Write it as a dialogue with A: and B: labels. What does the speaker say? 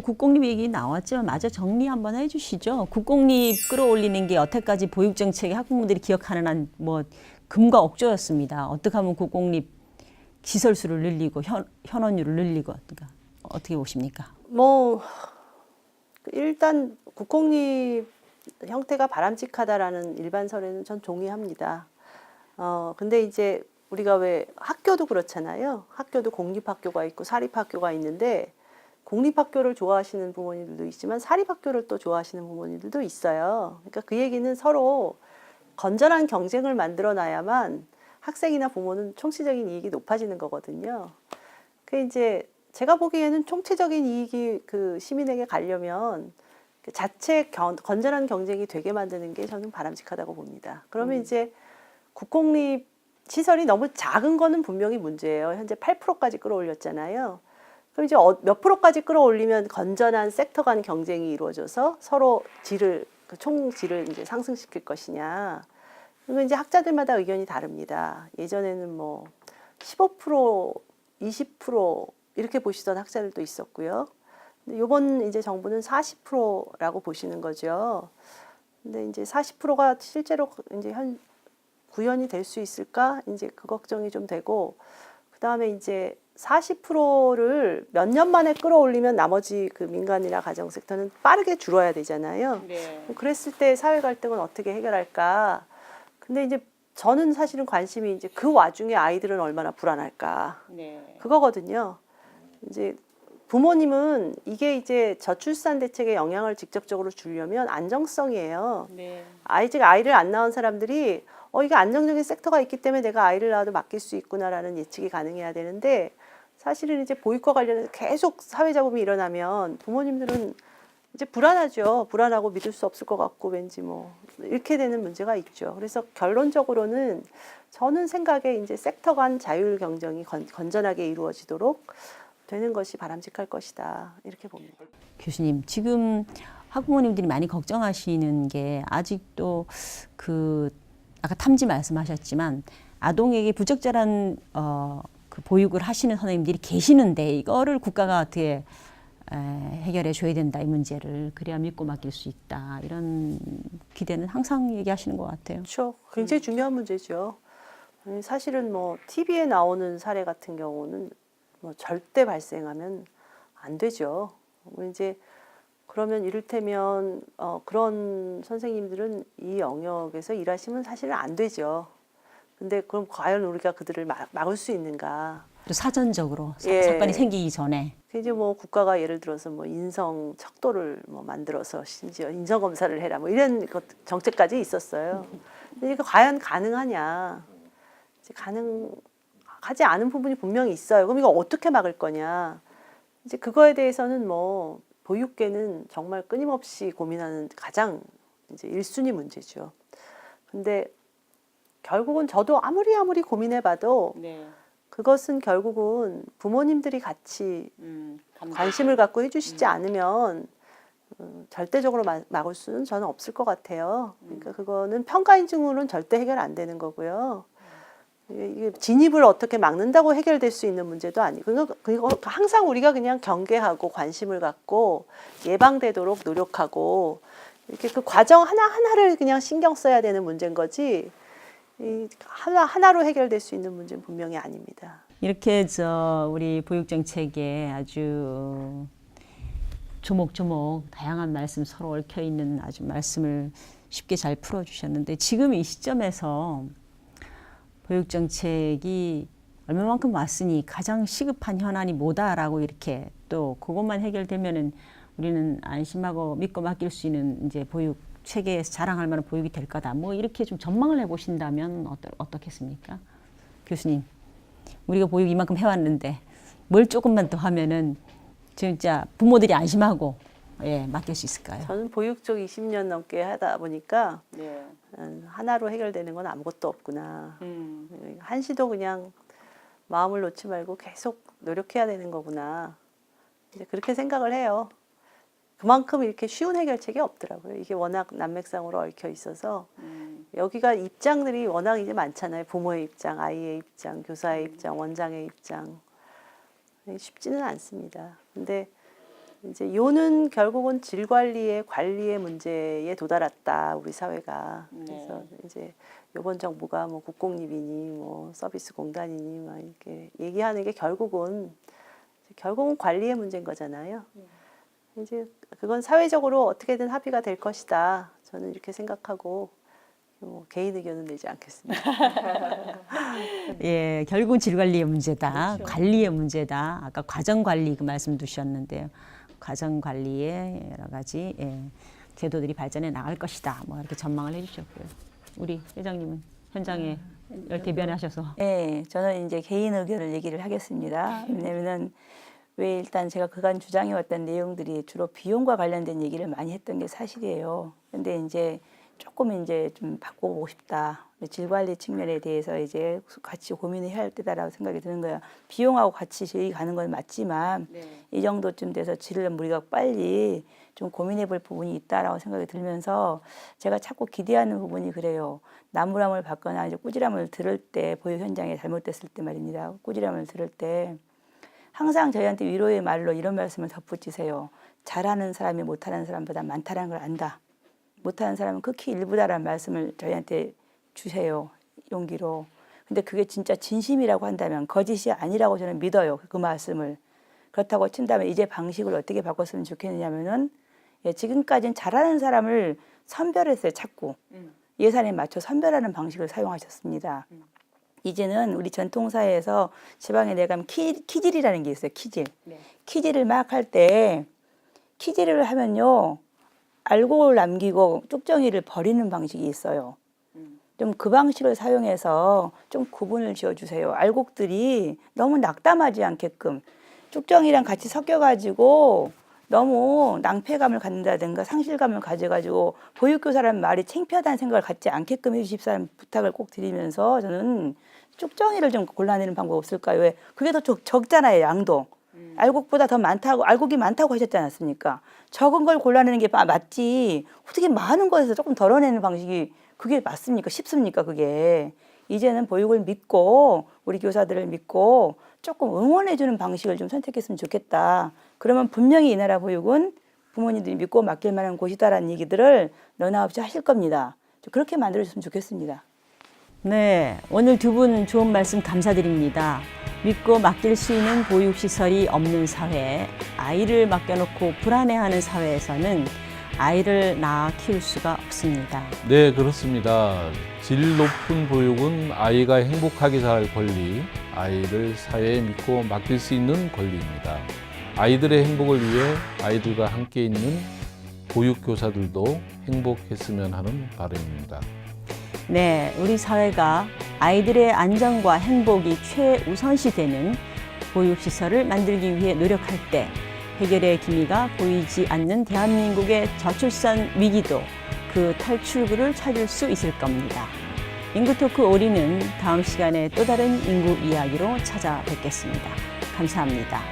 A: 아까도 국공립 얘기 나왔지만 마저 정리 한번 해주시죠. 국공립 끌어올리는 게 여태까지 보육 정책의 학부모들이 기억하는 한 뭐 금과 억조였습니다. 어떻게 하면 국공립 시설수를 늘리고 현, 현원율을 늘리고 그러니까 어떻게 보십니까?
B: 뭐 일단 국공립 형태가 바람직하다라는 일반 설에는 전 동의합니다. 어 근데 이제 우리가 왜 학교도 그렇잖아요. 학교도 공립학교가 있고 사립학교가 있는데 공립학교를 좋아하시는 부모님들도 있지만 사립학교를 또 좋아하시는 부모님들도 있어요. 그러니까 그 얘기는 서로 건전한 경쟁을 만들어 놔야만 학생이나 부모는 총체적인 이익이 높아지는 거거든요. 그 이제 제가 보기에는 총체적인 이익이 그 시민에게 가려면 그 자체 경- 건전한 경쟁이 되게 만드는 게 저는 바람직하다고 봅니다. 그러면
A: 음.
B: 이제 국공립 시설이 너무 작은 거는 분명히 문제예요. 현재 8%까지 끌어올렸잖아요. 그럼 이제 어- 몇 프로까지 끌어올리면 건전한 섹터 간 경쟁이 이루어져서 서로 질을 그 총질을 이제 상승시킬 것이냐. 이거 이제 학자들마다 의견이 다릅니다. 예전에는 뭐 15%, 20% 이렇게 보시던 학자들도 있었고요. 이번 이제 정부는 40%라고 보시는 거죠. 근데 이제 40%가 실제로 이제 현 구현이 될 수 있을까? 이제 그 걱정이 좀 되고 그다음에 이제 40%를 몇 년 만에 끌어올리면 나머지 그 민간이나 가정 섹터는 빠르게 줄어야 되잖아요.
A: 네.
B: 그랬을 때 사회 갈등은 어떻게 해결할까? 근데 이제 저는 사실은 관심이 이제 그 와중에 아이들은 얼마나 불안할까?
A: 네.
B: 그거거든요. 이제 부모님은 이게 이제 저출산 대책에 영향을 직접적으로 주려면 안정성이에요.
A: 네.
B: 아이직 아이를 안 낳은 사람들이 어 이게 안정적인 섹터가 있기 때문에 내가 아이를 낳아도 맡길 수 있구나라는 예측이 가능해야 되는데 사실은 이제 보육과 관련해서 계속 사회 잡음이 일어나면 부모님들은 이제 불안하죠. 불안하고 믿을 수 없을 것 같고 왠지 뭐 이렇게 되는 문제가 있죠. 그래서 결론적으로는 저는 생각에 이제 섹터 간 자율 경쟁이 건, 건전하게 이루어지도록 되는 것이 바람직할 것이다 이렇게 봅니다.
A: 교수님 지금 학부모님들이 많이 걱정하시는 게 아직도 그 아까 탐지 말씀하셨지만 아동에게 부적절한 어, 그 보육을 하시는 선생님들이 계시는데 이거를 국가가 어떻게 에, 해결해 줘야 된다 이 문제를 그래야 믿고 맡길 수 있다 이런 기대는 항상 얘기하시는 것 같아요.
B: 그렇죠. 굉장히 중요한 문제죠. 사실은 뭐 TV에 나오는 사례 같은 경우는 뭐 절대 발생하면 안 되죠. 뭐 이제 그러면 이를테면 어, 그런 선생님들은 이 영역에서 일하시면 사실은 안 되죠. 근데 그럼 과연 우리가 그들을 막, 막을 수 있는가?
A: 또 사전적으로 사,
B: 예.
A: 사건이 생기기 전에
B: 그 이제 뭐 국가가 예를 들어서 뭐 인성 척도를 뭐 만들어서 심지어 인성 검사를 해라 뭐 이런 것 정책까지 있었어요. 근데 이거 과연 가능하냐? 이제 가능하지 않은 부분이 분명히 있어요. 그럼 이거 어떻게 막을 거냐? 이제 그거에 대해서는 뭐 보육계는 정말 끊임없이 고민하는 가장 이제 일순위 문제죠. 근데 결국은 저도 아무리 아무리 고민해봐도
A: 네.
B: 그것은 결국은 부모님들이 같이 관심을 갖고 해주시지 않으면 음, 절대적으로 마- 막을 수는 저는 없을 것 같아요. 그러니까 그거는 평가 인증으로는 절대 해결 안 되는 거고요. 이게 진입을 어떻게 막는다고 해결될 수 있는 문제도 아니고 그거, 항상 우리가 그냥 경계하고 관심을 갖고 예방되도록 노력하고 이렇게 그 과정 하나 하나를 그냥 신경 써야 되는 문제인 거지. 이 하나 하나로 해결될 수 있는 문제는 분명히 아닙니다.
A: 이렇게 저 우리 보육 정책에 아주 조목조목 다양한 말씀 서로 얽혀 있는 아주 말씀을 쉽게 잘 풀어 주셨는데 지금 이 시점에서 보육 정책이 얼마만큼 왔으니 가장 시급한 현안이 뭐다라고 이렇게 또 그것만 해결되면은 우리는 안심하고 믿고 맡길 수 있는 이제 보육 체계에서 자랑할 만한 보육이 될 거다. 뭐 이렇게 좀 전망을 해 보신다면 어떠, 어떻겠습니까? 교수님. 우리가 보육 이만큼 해왔는데 뭘 조금만 더 하면은 진짜 부모들이 안심하고 예 맡길 수 있을까요?
B: 저는 보육 쪽 20년 넘게 하다 보니까
A: 네.
B: 음, 하나로 해결되는 건 아무것도 없구나.
A: 음.
B: 한시도 그냥 마음을 놓지 말고 계속 노력해야 되는 거구나. 이제 그렇게 생각을 해요. 그만큼 이렇게 쉬운 해결책이 없더라고요. 이게 워낙 난맥상으로 얽혀 있어서 여기가 입장들이 워낙 이제 많잖아요. 부모의 입장, 아이의 입장, 교사의 입장, 원장의 입장. 쉽지는 않습니다. 근데 이제 요는 결국은 질 관리의 관리의 문제에 도달했다 우리 사회가 그래서 이제 이번 정부가 뭐 국공립이니 뭐 서비스 공단이니 막 이렇게 얘기하는 게 결국은 결국은 관리의 문제인 거잖아요. 이제 그건 사회적으로 어떻게든 합의가 될 것이다. 저는 이렇게 생각하고 뭐 개인 의견은 내지 않겠습니다.
A: 예, 결국은 질 관리의 문제다. 관리의 문제다. 아까 과정 관리 그 말씀 주셨는데요. 과정 관리에 여러 가지 예, 제도들이 발전해 나갈 것이다. 뭐 이렇게 전망을 해주셨고요. 우리 회장님은 현장에 열 대변하셔서
C: 네, 저는 이제 개인 의견을 얘기를 하겠습니다. 왜냐면은 왜 일단 제가 그간 주장해왔던 내용들이 주로 비용과 관련된 얘기를 많이 했던 게 사실이에요. 근데 이제 조금 이제 좀 바꿔보고 싶다. 질 관리 측면에 대해서 이제 같이 고민을 해야 할 때다라고 생각이 드는 거예요. 비용하고 같이 질이 가는 건 맞지만 이 정도쯤 돼서 질을 우리가 빨리 좀 고민해 볼 부분이 있다라고 생각이 들면서 제가 자꾸 기대하는 부분이 그래요. 나무람을 받거나 이제 꾸지람을 들을 때 보육 현장에 잘못됐을 때 말입니다. 꾸지람을 들을 때 항상 저희한테 위로의 말로 이런 말씀을 덧붙이세요. 잘하는 사람이 못하는 사람보다 많다는 걸 안다. 못하는 사람은 극히 일부다라는 말씀을 저희한테 주세요. 용기로. 근데 그게 진짜 진심이라고 한다면 거짓이 아니라고 저는 믿어요. 그 말씀을. 그렇다고 친다면 이제 방식을 어떻게 바꿨으면 좋겠느냐면은 예, 지금까지는 잘하는 사람을 선별했어요. 자꾸. 예산에 맞춰 선별하는 방식을 사용하셨습니다. 이제는 우리 전통사회에서 지방에 내가면 키, 키질이라는 게 있어요. 키질. 키질을 막 할 때 키질을 하면요. 알곡을 남기고 쪽정이를 버리는 방식이 있어요. 좀 그 방식을 사용해서 좀 구분을 지어주세요. 알곡들이 너무 낙담하지 않게끔 쪽정이랑 같이 섞여가지고 너무 낭패감을 갖는다든가 상실감을 가져가지고 보육교사라는 말이 창피하다는 생각을 갖지 않게끔 해주십사는 부탁을 꼭 드리면서 저는 쪽정이를 좀 골라내는 방법 없을까요? 왜? 그게 더 적, 적잖아요, 양도. 알곡보다 더 많다고, 알곡이 많다고 하셨지 않았습니까? 적은 걸 골라내는 게 마- 맞지. 어떻게 많은 것에서 조금 덜어내는 방식이 그게 맞습니까? 쉽습니까? 그게. 이제는 보육을 믿고, 우리 교사들을 믿고, 조금 응원해 주는 방식을 좀 선택했으면 좋겠다. 그러면 분명히 이 나라 보육은 부모님들이 믿고 맡길 만한 곳이다라는 얘기들을 너나 없이 하실 겁니다. 좀 그렇게 만들어줬으면 좋겠습니다.
A: 네, 오늘 두 분 좋은 말씀 감사드립니다. 믿고 맡길 수 있는 보육시설이 없는 사회, 아이를 맡겨놓고 불안해하는 사회에서는 아이를 낳아 키울 수가 없습니다.
D: 네, 그렇습니다. 질 높은 보육은 아이가 행복하게 살 권리, 아이를 사회에 믿고 맡길 수 있는 권리입니다. 아이들의 행복을 위해 아이들과 함께 있는 보육교사들도 행복했으면 하는 바람입니다.
A: 네, 우리 사회가 아이들의 안전과 행복이 최우선시 되는 보육시설을 만들기 위해 노력할 때 해결의 기미가 보이지 않는 대한민국의 저출산 위기도 그 탈출구를 찾을 수 있을 겁니다. 인구토크 오리는 다음 시간에 또 다른 인구 이야기로 찾아뵙겠습니다. 감사합니다.